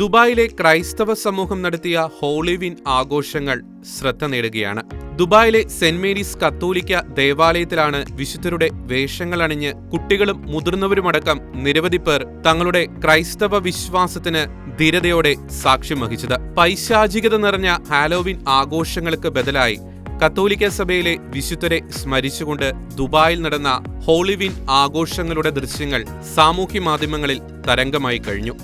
ദുബായിലെ ക്രൈസ്തവ സമൂഹം നടത്തിയ ഹോളിവിൻ ആഘോഷങ്ങൾ ശ്രദ്ധ നേടുകയാണ്. ദുബായിലെ സെന്റ് മേരീസ് കത്തോലിക്ക ദേവാലയത്തിലാണ് വിശുദ്ധരുടെ വേഷങ്ങൾ അണിഞ്ഞ് കുട്ടികളും മുതിർന്നവരുമടക്കം നിരവധി പേർ തങ്ങളുടെ ക്രൈസ്തവ വിശ്വാസത്തിന് ധീരതയോടെ സാക്ഷ്യം വഹിച്ചത്. പൈശാചികത നിറഞ്ഞ ഹാലോവിൻ ആഘോഷങ്ങൾക്ക് ബദലായി കത്തോലിക്ക സഭയിലെ വിശുദ്ധരെ സ്മരിച്ചുകൊണ്ട് ദുബായിൽ നടന്ന ഹോളിവിൻ ആഘോഷങ്ങളുടെ ദൃശ്യങ്ങൾ സാമൂഹ്യ മാധ്യമങ്ങളിൽ തരംഗമായി കഴിഞ്ഞു.